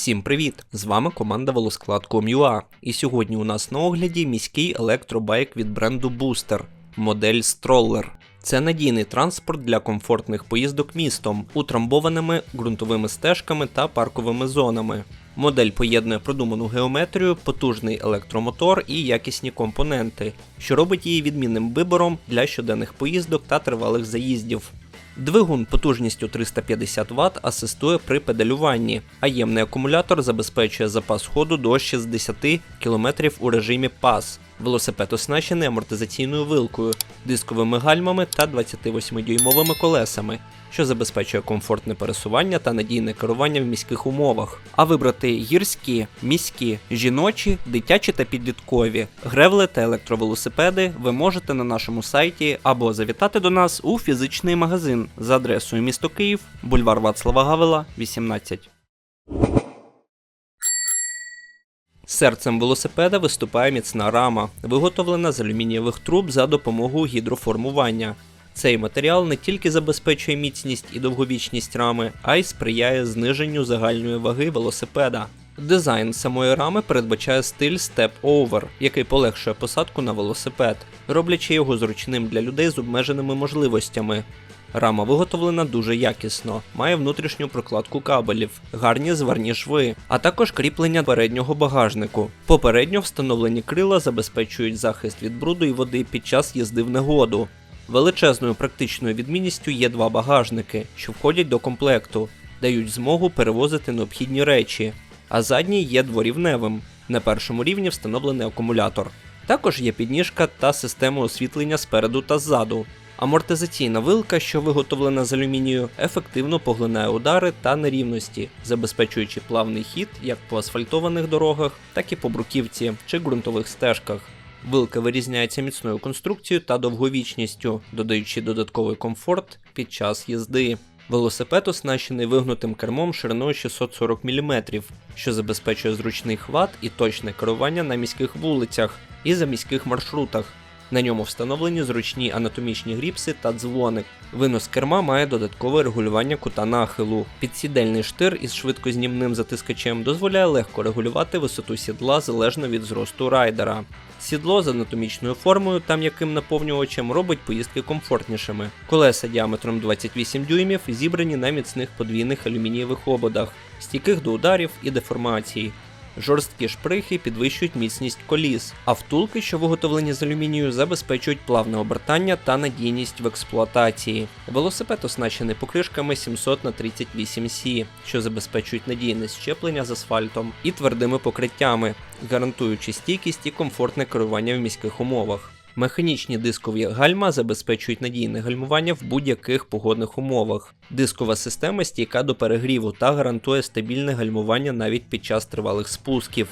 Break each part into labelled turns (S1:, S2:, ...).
S1: Всім привіт! З вами команда Велосклад.com.ua І сьогодні у нас на огляді міський електробайк від бренду Booster, модель Stroller. Це надійний транспорт для комфортних поїздок містом, утрамбованими ґрунтовими стежками та парковими зонами. Модель поєднує продуману геометрію, потужний електромотор і якісні компоненти, що робить її відмінним вибором для щоденних поїздок та тривалих заїздів. Двигун потужністю 350 Вт асистує при педалюванні, а ємний акумулятор забезпечує запас ходу до 60 км у режимі PAS. Велосипед оснащений амортизаційною вилкою, дисковими гальмами та 28-дюймовими колесами, що забезпечує комфортне пересування та надійне керування в міських умовах. А вибрати гірські, міські, жіночі, дитячі та підліткові, гревли та електровелосипеди ви можете на нашому сайті або завітати до нас у фізичний магазин за адресою місто Київ, бульвар Вацлава Гавела, 18. Серцем велосипеда виступає міцна рама, виготовлена з алюмінієвих труб за допомогою гідроформування. Цей матеріал не тільки забезпечує міцність і довговічність рами, а й сприяє зниженню загальної ваги велосипеда. Дизайн самої рами передбачає стиль Step Over, який полегшує посадку на велосипед, роблячи його зручним для людей з обмеженими можливостями. Рама виготовлена дуже якісно, має внутрішню прокладку кабелів, гарні зварні шви, а також кріплення переднього багажнику. Попередньо встановлені крила забезпечують захист від бруду і води під час їзди в негоду. Величезною практичною відмінністю є два багажники, що входять до комплекту, дають змогу перевозити необхідні речі, а задній є дворівневим. На першому рівні встановлений акумулятор. Також є підніжка та система освітлення спереду та ззаду. Амортизаційна вилка, що виготовлена з алюмінію, ефективно поглинає удари та нерівності, забезпечуючи плавний хід як по асфальтованих дорогах, так і по бруківці чи ґрунтових стежках. Вилка вирізняється міцною конструкцією та довговічністю, додаючи додатковий комфорт під час їзди. Велосипед оснащений вигнутим кермом шириною 640 мм, що забезпечує зручний хват і точне керування на міських вулицях і за міських маршрутах. На ньому встановлені зручні анатомічні гріпси та дзвоник. Винос керма має додаткове регулювання кута нахилу. Підсідельний штир із швидкознімним затискачем дозволяє легко регулювати висоту сідла залежно від зросту райдера. Сідло з анатомічною формою та м'яким наповнювачем робить поїздки комфортнішими. Колеса діаметром 28 дюймів зібрані на міцних подвійних алюмінієвих ободах, стійких до ударів і деформацій. Жорсткі шприхи підвищують міцність коліс, а втулки, що виготовлені з алюмінію, забезпечують плавне обертання та надійність в експлуатації. Велосипед оснащений покришками 700 на 38 сі, що забезпечують надійне щеплення з асфальтом, і твердими покриттями, гарантуючи стійкість і комфортне керування в міських умовах. Механічні дискові гальма забезпечують надійне гальмування в будь-яких погодних умовах. Дискова система стійка до перегріву та гарантує стабільне гальмування навіть під час тривалих спусків.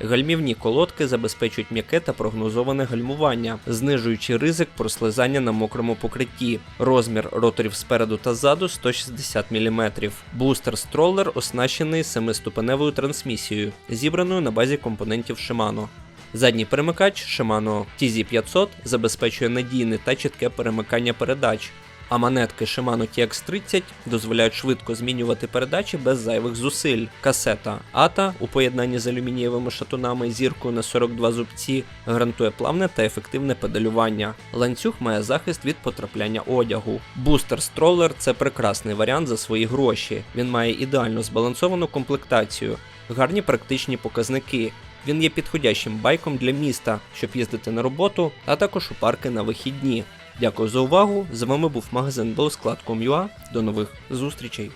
S1: Гальмівні колодки забезпечують м'яке та прогнозоване гальмування, знижуючи ризик прослизання на мокрому покритті. Розмір роторів спереду та ззаду 160 мм. Бустер строллер оснащений семиступеневою трансмісією, зібраною на базі компонентів Shimano. Задній перемикач Shimano TZ500 забезпечує надійне та чітке перемикання передач, а монетки Shimano TX30 дозволяють швидко змінювати передачі без зайвих зусиль. Касета ATA у поєднанні з алюмінієвими шатунами зіркою на 42 зубці гарантує плавне та ефективне педалювання. Ланцюг має захист від потрапляння одягу. Бустер стролер це прекрасний варіант за свої гроші. Він має ідеально збалансовану комплектацію, гарні практичні показники. Він є підходящим байком для міста, щоб їздити на роботу, а також у парки на вихідні. Дякую за увагу. З вами був магазин Велосклад.com.ua. До нових зустрічей.